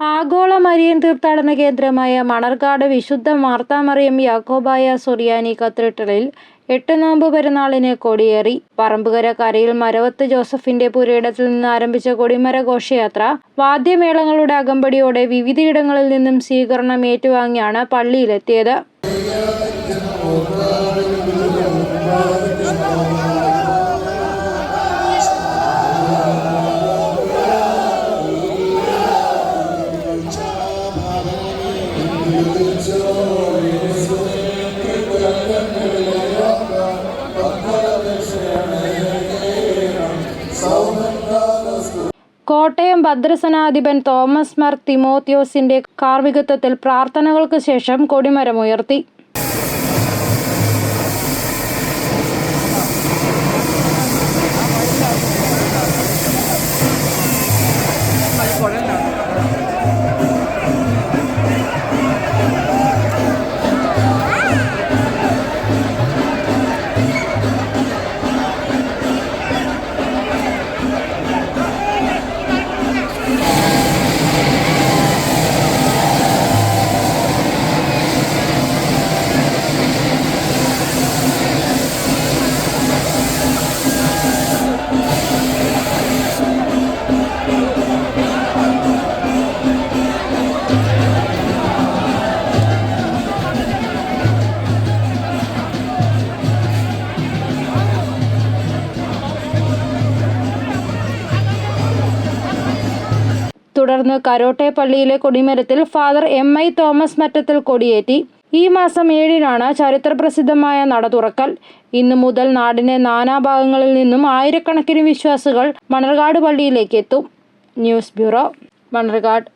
ആഗോള മരിയൻ തീർത്ഥാടന കേന്ദ്രമായ മണർകാട് വിശുദ്ധ മാർത്താമറിയം യാക്കോബായ സുറിയാനി കത്തീഡ്രലിൽ എട്ട് നോമ്പ് പെരുന്നാളിന് കൊടിയേറി. പറമ്പുകര കരയിൽ മരവത്ത് ജോസഫിന്റെ പുരയിടത്തിൽ നിന്ന് ആരംഭിച്ച കൊടിമര ഘോഷയാത്ര വാദ്യമേളങ്ങളുടെ അകമ്പടിയോടെ വിവിധയിടങ്ങളിൽ നിന്നും സ്വീകരണം ഏറ്റുവാങ്ങിയാണ് പള്ളിയിലെത്തിയത്. കോട്ടയം ഭദ്രസനാധിപൻ തോമസ് മർ തിമോത്യോസിന്റെ കാർമികത്വത്തിൽ പ്രാർത്ഥനകൾക്ക് ശേഷം കൊടിമരമുയർത്തി തുടർന്ന് കരോട്ടെ പള്ളിയിലെ കൊടിമരത്തിൽ father M I Thomas Mattathil കൊടിയേറ്റി. ഈ മാസം ഏഴിനാണ് ചരിത്രപ്രസിദ്ധമായ നട തുറക്കൽ. ഇന്നു മുതൽ നാടിന്റെ നാനാഭാഗങ്ങളിൽ നിന്നും ആയിരക്കണക്കിന് വിശ്വാസികൾ മണർകാട് പള്ളിയിലേക്ക് എത്തും. News bureau Manarcad.